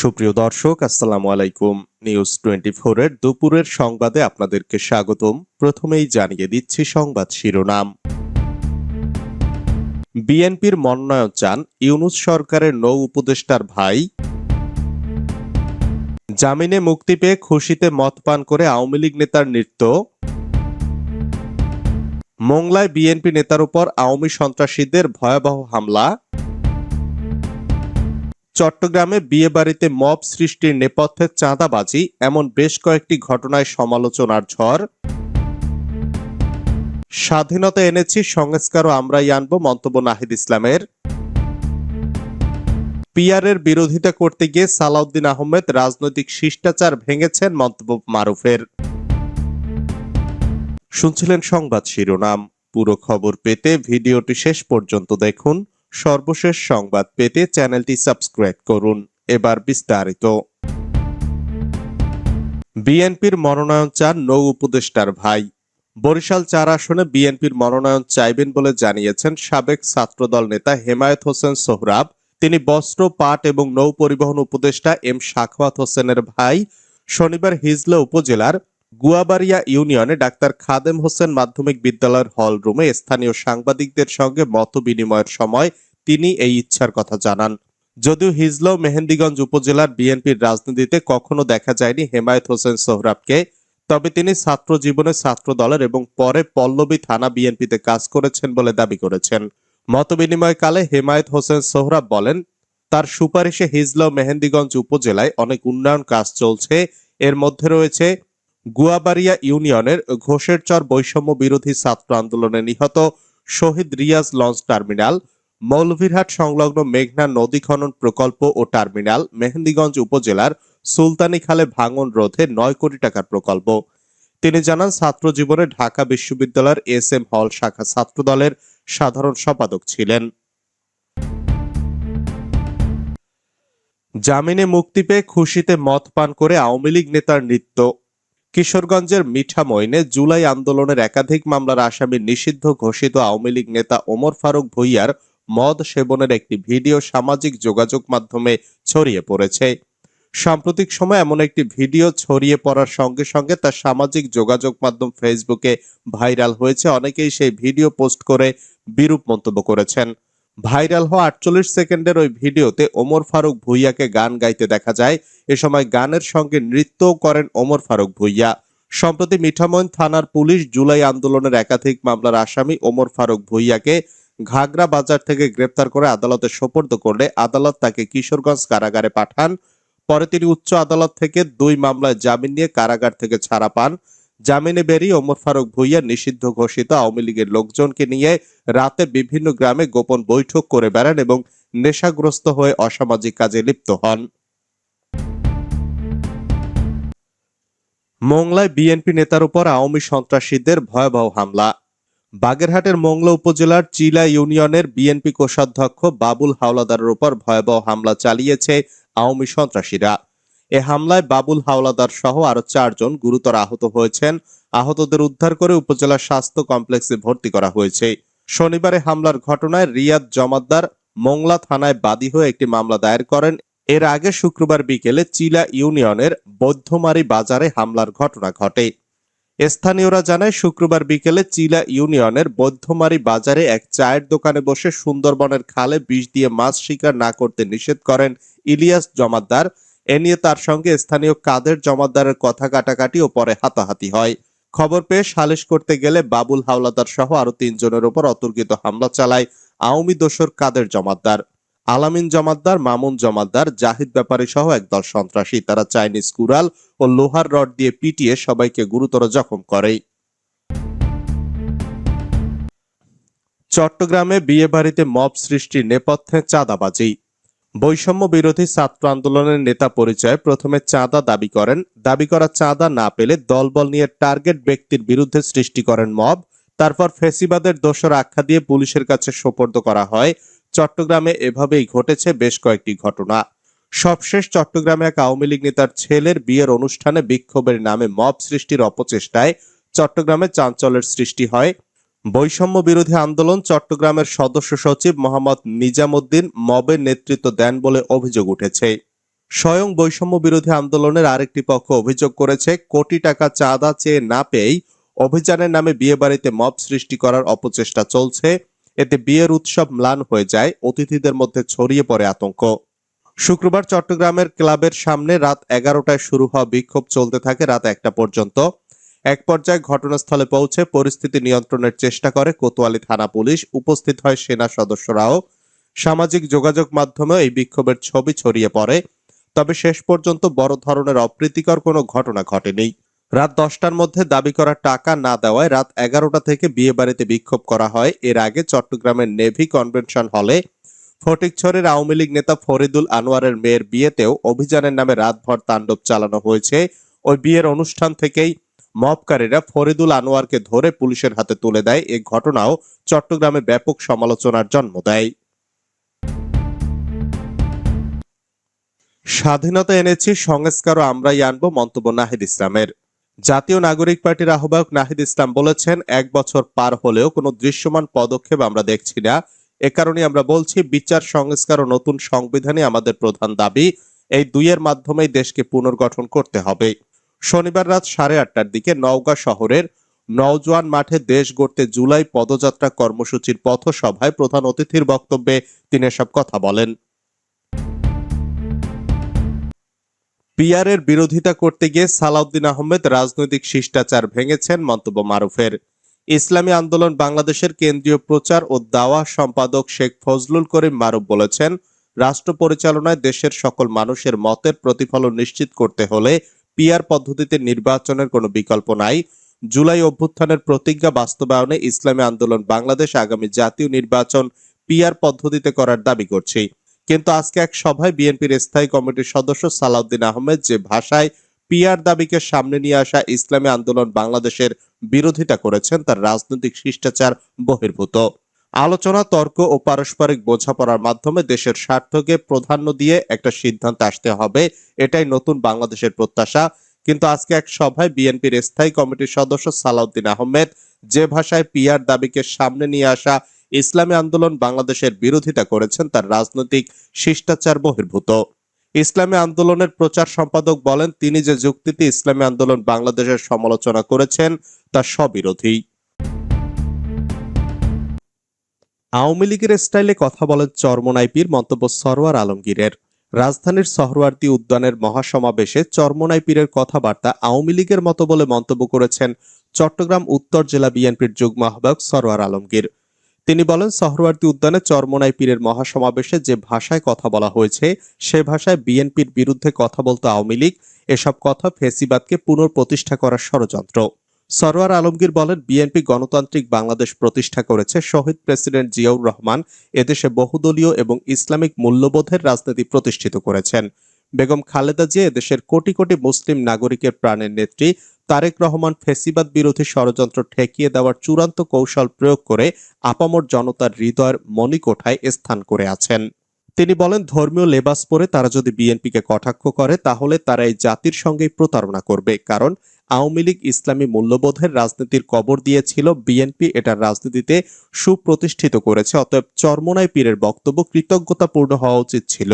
সুপ্রিয় দর্শক, আসসালামু আলাইকুম। নিউজ টোয়েন্টি এর দুপুরের সংবাদে আপনাদেরকে স্বাগতম। প্রথমেই জানিয়ে দিচ্ছি সংবাদ শিরোনাম। বিএনপির মনোনয়ন চান ইউনুস সরকারের নৌ উপদেষ্টার ভাই। জামিনে মুক্তি পেয়ে খুশিতে মদ পান করে আওয়ামী লীগ নেতার নৃত্য। মোংলায় বিএনপি নেতার উপর আওয়ামী সন্ত্রাসীদের ভয়াবহ হামলা। চট্টগ্রামে বিয়ে বাড়িতে মব সৃষ্টির নেপথ্যে চাঁদাবাজি, এমন বেশ কয়েকটি ঘটনায় সমালোচনার ঝড়। স্বাধীনতা এনেছি, সংস্কারও আমরাই আনব, মন্তব্য নাহিদ ইসলামের। পিয়ারের বিরোধিতা করতে গিয়ে সালাউদ্দিন আহমেদ রাজনৈতিক শিষ্টাচার ভেঙেছেন, মন্তব্য মারুফের। শুনছিলেন সংবাদ শিরোনাম। পুরো খবর পেতে ভিডিওটি শেষ পর্যন্ত দেখুন। সর্বশেষ সংবাদ পেতে চ্যানেলটি সাবস্ক্রাইব করুন। এবার বিস্তারিত। বিএনপির মনোনয়ন চান নৌ উপদেষ্টার ভাই। বরিশাল চার আসনে বিএনপির মনোনয়ন চাইবেন বলে জানিয়েছেন সাবেক ছাত্রদল নেতা হেমায়েত হোসেন সোহরাব। তিনি বস্ত্র, পাট এবং নৌ পরিবহন উপদেষ্টা এম শাখওয়াত হোসেনের ভাই। শনিবার হিজলা উপজেলার গুয়াবাড়িয়া ইউনিয়নে ডাক্তার খাদেম হোসেন মাধ্যমিক বিদ্যালয়ের হল রুমে স্থানীয় সাংবাদিকদের সঙ্গে মত বিনিময়ের সময় তিনি এই ইচ্ছার কথা জানান। যদিও হিজলা মেহেন্দিগঞ্জ উপজেলার বিএনপির রাজনীতিতে কখনো দেখা যায়নি হেমায়েত হোসেন সোহরাবকে, তবে তিনি ছাত্র জীবনে ছাত্র দলের এবং পরে পল্লবী থানা বিএনপিতে কাজ করেছেন বলে দাবি করেছেন। মতবিনিময়কালে হেমায়েত হোসেন সোহরাব বলেন, তার সুপারিশে হিজলা মেহেন্দিগঞ্জ উপজেলায় অনেক উন্নয়ন কাজ চলছে। এর মধ্যে রয়েছে গুয়াবাড়িয়া ইউনিয়নের ঘোষের চর বৈষম্য বিরোধী ছাত্র আন্দোলনে নিহত শহীদ রিয়াজ লঞ্চ টার্মিনাল, মৌলভীরহাট সংলগ্ন মেঘনা নদী খনন প্রকল্প ও টার্মিনাল, মেহেন্দিগঞ্জ উপজেলার সুলতানি খালে ভাঙন রোধে নয় কোটি টাকার প্রকল্প। তিনি জানান, ছাত্র জীবনে ঢাকা বিশ্ববিদ্যালয়ের এস এম হল শাখা ছাত্রদলের সাধারণ সম্পাদক ছিলেন। জামিনে মুক্তি পেয়ে খুশিতে মদ পান করে আওয়ামী লীগ নেতার নৃত্য কিশোরগঞ্জের মিঠামইনে জুলাই আন্দোলনের একাধিক মামলার আসামি নিষিদ্ধ ঘোষিত আওয়ামী লীগ নেতা ওমর ফারুক ভুইয়ার মদ সেবনের একটি ভিডিও সামাজিক যোগাযোগ মাধ্যমে ছড়িয়ে পড়েছে। সাম্প্রতিক সময় এমন একটি ভিডিও ছড়িয়ে পড়ার সঙ্গে সঙ্গে তা সামাজিক যোগাযোগ মাধ্যম ফেসবুকে ভাইরাল হয়েছে। অনেকেই সেই ভিডিও পোস্ট করে বিরূপ মন্তব্য করেছেন। ভাইরাল হওয়া আটচল্লিশ সেকেন্ডের ওই ভিডিওতে ওমর ফারুক ভুইয়াকে গান গাইতে দেখা যায়। এ সময় গানের সঙ্গে নৃত্যও করেন ওমর ফারুক ভুইয়া। সম্প্রতি মিঠামইন থানার পুলিশ জুলাই আন্দোলনের একাধিক মামলার আসামি ওমর ফারুক ভুইয়াকে ঘাগরা বাজার থেকে গ্রেপ্তার করে আদালতে সোপর্দ করলে আদালত তাকে কিশোরগঞ্জ কারাগারে পাঠান। পরে তিনি উচ্চ আদালত থেকে দুই মামলায় জামিন নিয়ে কারাগার থেকে ছাড়া পান। জামিনে বেরিয়ে ওমর ফারুক ভুইয়া নিষিদ্ধ ঘোষিত আওয়ামী লীগের লোকজনকে নিয়ে রাতে বিভিন্ন গ্রামে গোপন বৈঠক করে বেড়ান এবং নেশাগ্রস্ত হয়ে অসামাজিক কাজে লিপ্ত হন। মোংলায় বিএনপি নেতার উপর আওয়ামী সন্ত্রাসীদের ভয়াবহ হামলা। বাগেরহাটের মোংলা উপজেলার চিলা ইউনিয়নের বিএনপি কোষাধ্যক্ষ বাবুল হাওলাদারের উপর ভয়াবহ হামলা চালিয়েছে আওয়ামী সন্ত্রাসীরা। এ হামলায় বাবুল হাওলাদার সহ আরও চারজন গুরুতর আহত হয়েছেন। আহতদের উদ্ধার করে উপজেলা স্বাস্থ্য কমপ্লেক্সে ভর্তি করা হয়েছে। শনিবারে হামলার ঘটনায় রিয়াদ জমাদ্দার মোংলা থানায় বাদী হয়ে একটি মামলা দায়ের করেন। এর আগে শুক্রবার বিকেলে চিলা ইউনিয়নের বৌদ্ধমারি বাজারে হামলার ঘটনা ঘটে। স্থানীয়রা জানায়, শুক্রবার বিকেলে চিলা ইউনিয়নের বৌদ্ধমারি বাজারে এক চায়ের দোকানে বসে সুন্দরবনের খালে বিষ দিয়ে মাছ শিকার না করতে নিষেধ করেন ইলিয়াস জমাদ্দার। এ নিয়ে তার সঙ্গে স্থানীয় কাদের জমাদ্দারের কথা কাটাকাটি ও পরে হাতাহাতি হয়। খবর পেয়ে সালিশ করতে গেলে বাবুল হাওলাদার সহ আরও তিনজনের উপর অতর্কিত হামলা চালায় আওয়ামী দোসর কাদের জমাদ্দার আলামিন জমাদ্দার মামুন জমাদ্দার জাহিদ ব্যাপারী সহ একদল সন্ত্রাসী। তারা চাইনিজ কুড়াল ও লোহার রড দিয়ে পিটিয়ে সবাইকে গুরুতর জখম করে। চট্টগ্রামে বিয়ে বাড়িতে মব সৃষ্টির নেপথ্যে চাঁদাবাজি। বৈষম্য বিরোধী ছাত্র আন্দোলনের নেতা পরিচয়ে প্রথমে চাঁদা দাবি করেন। দাবি করা চাঁদা না পেলে দলবল নিয়ে টার্গেট ব্যক্তির বিরুদ্ধে সৃষ্টি করেন মব। তারপর ফেসিবাদের দোষর আখ্যা দিয়ে পুলিশের কাছে সোপর্দ করা হয়। চট্টগ্রামে এভাবেই ঘটেছে বেশ কয়েকটি ঘটনা। সবশেষ চট্টগ্রামে এক আওয়ামী লীগ নেতার ছেলের বিয়ের অনুষ্ঠানে বিক্ষোভের নামে মব সৃষ্টির অপচেষ্টায় চট্টগ্রামে চাঞ্চল্যের সৃষ্টি হয়। বৈষম্য বিরোধী আন্দোলন চট্টগ্রামের সদস্য সচিব মোহাম্মদ নিজামুদ্দিন মবের নেতৃত্ব দেন বলে অভিযোগ উঠেছে। স্বয়ং বৈষম্য বিরোধী আন্দোলনের আরেকটি পক্ষ অভিযোগ করেছে, কোটি টাকা চাঁদা চেয়ে না পেয়েই অভিযানের নামে বিয়েবাড়িতে মব সৃষ্টি করার অপচেষ্টা চলছে। এতে বিয়ের উৎসব ম্লান হয়ে যায়, অতিথিদের মধ্যে ছড়িয়ে পড়ে আতঙ্ক। শুক্রবার চট্টগ্রামের ক্লাবের সামনে রাত এগারোটায় শুরু হওয়া বিক্ষোভ চলতে থাকে রাত একটা পর্যন্ত। এক পর্যায়ে ঘটনাস্থলে পৌঁছে পরিস্থিতি নিয়ন্ত্রণের চেষ্টা করে কোতোয়ালি থানা পুলিশ। উপস্থিত হয় সেনা সদস্যরাও। সামাজিক যোগাযোগ মাধ্যমে এই বিক্ষোভের ছবি ছড়িয়ে পড়ে। তবে শেষ পর্যন্ত বড় ধরনের অপ্রীতিকর কোনো ঘটনা ঘটেনি। রাত দশটার মধ্যে দাবি করা টাকা না দেওয়ায় রাত এগারোটা থেকে বিয়ে বাড়িতে বিক্ষোভ করা হয়। এর আগে চট্টগ্রামের নেভি কনভেনশন হলে ফটিকছড়ের আওয়ামী লীগ নেতা ফরিদুল আনোয়ারের মেয়ের বিয়েতেও অভিযানের নামে রাতভর তাণ্ডব চালানো হয়েছে। ওই বিয়ের অনুষ্ঠান থেকেই মবকারীরা ফরিদুল আনোয়ারকে ধরে পুলিশের হাতে তুলে দেয়। এ ঘটনাও চট্টগ্রামে ব্যাপক সমালোচনার জন্ম দেয়। স্বাধীনতা এনেছি, সংস্কারও আমরাই আনব, মন্তব্য নাহিদ ইসলামের। জাতীয় নাগরিক পার্টির আহ্বায়ক নাহিদ ইসলাম বলেছেন, এক বছর পার হলেও কোনো দৃশ্যমান পদক্ষেপ আমরা দেখছি না। এ কারণে আমরা বলছি, বিচার, সংস্কার ও নতুন সংবিধানে আমাদের প্রধান দাবি। এই দুইয়ের মাধ্যমেই দেশকে পুনর্গঠন করতে হবে। শনিবার রাত সাড়ে আটটার দিকে নওগাঁ শহরের নওজোয়ান মাঠে দেশ গড়তে জুলাই পদযাত্রা কর্মসূচির পথসভায় প্রধান অতিথির বক্তব্যে তিনি এসব কথা বলেন। পিয়ারের বিরোধিতা করতে গিয়ে সালাউদ্দিন আহমেদ রাজনৈতিক শিষ্টাচার ভেঙেছেন মন্তব্য মারুফের। ইসলামী আন্দোলন বাংলাদেশের কেন্দ্রীয় প্রচার ও দাওয়া সম্পাদক শেখ ফজলুল করিম মারুফ বলেছেন, রাষ্ট্র পরিচালনায় দেশের সকল মানুষের মতের প্রতিফলন নিশ্চিত করতে হলে পিয়ার পদ্ধতিতে নির্বাচনের কোনো বিকল্প নাই। জুলাই অভ্যুত্থানের প্রতিজ্ঞা বাস্তবায়নে ইসলামী আন্দোলন বাংলাদেশ আগামী জাতীয় নির্বাচন পিয়ার পদ্ধতিতে করার দাবি করছি। কিন্তু আজকে এক সভায় বিএনপির স্থায়ী কমিটির সদস্য সালাউদ্দিন আহমেদ যে ভাষায় পিয়ার দাবিকে সামনে নিয়ে আসা ইসলামী আন্দোলন বাংলাদেশের বিরোধিতা করেছেন, তার রাজনৈতিক শিষ্টাচার বহির্ভূত। আলোচনা, তর্ক ও পারস্পরিক বোঝাপড়ার মাধ্যমে দেশের স্বার্থকে প্রাধান্য দিয়ে একটা সিদ্ধান্ত আসতে হবে। এটাই নতুন বাংলাদেশের প্রত্যাশা। কিন্তু আজকে এক সভায় বিএনপির স্থায়ী কমিটির সদস্য সালাউদ্দিন আহমেদ যে ভাষায় পিয়ার দাবিকে সামনে নিয়ে আসা ইসলামী আন্দোলন বাংলাদেশের বিরোধিতা করেছেন, তার রাজনৈতিক শিষ্টাচার বহির্ভূত। ইসলামী আন্দোলনের প্রচার সম্পাদক বলেন, তিনি যে যুক্তিতে ইসলামী আন্দোলন বাংলাদেশের সমালোচনা করেছেন, তা স্ববিরোধী। আওয়ামী লীগের স্টাইলে কথা বলেন চরমনাইপির মন্তব্য সরোয়ার আলমগীরের। রাজধানীর সহরওয়ার্দী উদ্যানের মহাসমাবেশে চরমনাই পীরের কথাবার্তা আওয়ামী লীগের মতো বলে মন্তব্য করেছেন চট্টগ্রাম উত্তর জেলা বিএনপির যুগ্ম আহ্বায়ক সরোয়ার আলমগীর। তিনি বলেন সহরওয়ার্দী উদ্যানে চরমনাই পীরের মহাসমাবেশে যে ভাষায় কথা বলা হয়েছে, সে ভাষায় বিএনপির বিরুদ্ধে কথা বলতো আওয়ামী লীগ। এসব কথা ফেসিবাদকে পুনঃপ্রতিষ্ঠা করার ষড়যন্ত্র। সরোয়ার আলমগীর বলেন, বিএনপি গণতান্ত্রিক বাংলাদেশ প্রতিষ্ঠা করেছে। শহীদ প্রেসিডেন্ট জিয়াউর রহমান এদেশে বহুদলীয় এবং ইসলামিক মূল্যবোধের রাজনীতি প্রতিষ্ঠিত করেছেন। বেগম খালেদা জিয়া এদেশের কোটি কোটি মুসলিম নাগরিকের প্রাণের নেত্রী। তারেক রহমান ফেসিবাদ বিরোধী ষড়যন্ত্র ঠেকিয়ে দেওয়ার চূড়ান্ত কৌশল প্রয়োগ করে আপামর জনতার হৃদয়ের মণিকোঠায় স্থান করে আছেন। তিনি বলেন, ধর্মীয় লেবাস পরে তারা যদি বিএনপিকে কটাক্ষ করে, তাহলে তারা এই জাতির সঙ্গেই প্রতারণা করবে। কারণ আওয়ামী লীগ ইসলামী মূল্যবোধের রাজনীতির কবর দিয়েছিল বিএনপি এটার রাজনীতিতে সুপ্রতিষ্ঠিত করেছে, অতএব চরমোনাই পীরের বক্তব্য কৃতজ্ঞতাপূর্ণ হওয়া উচিত ছিল।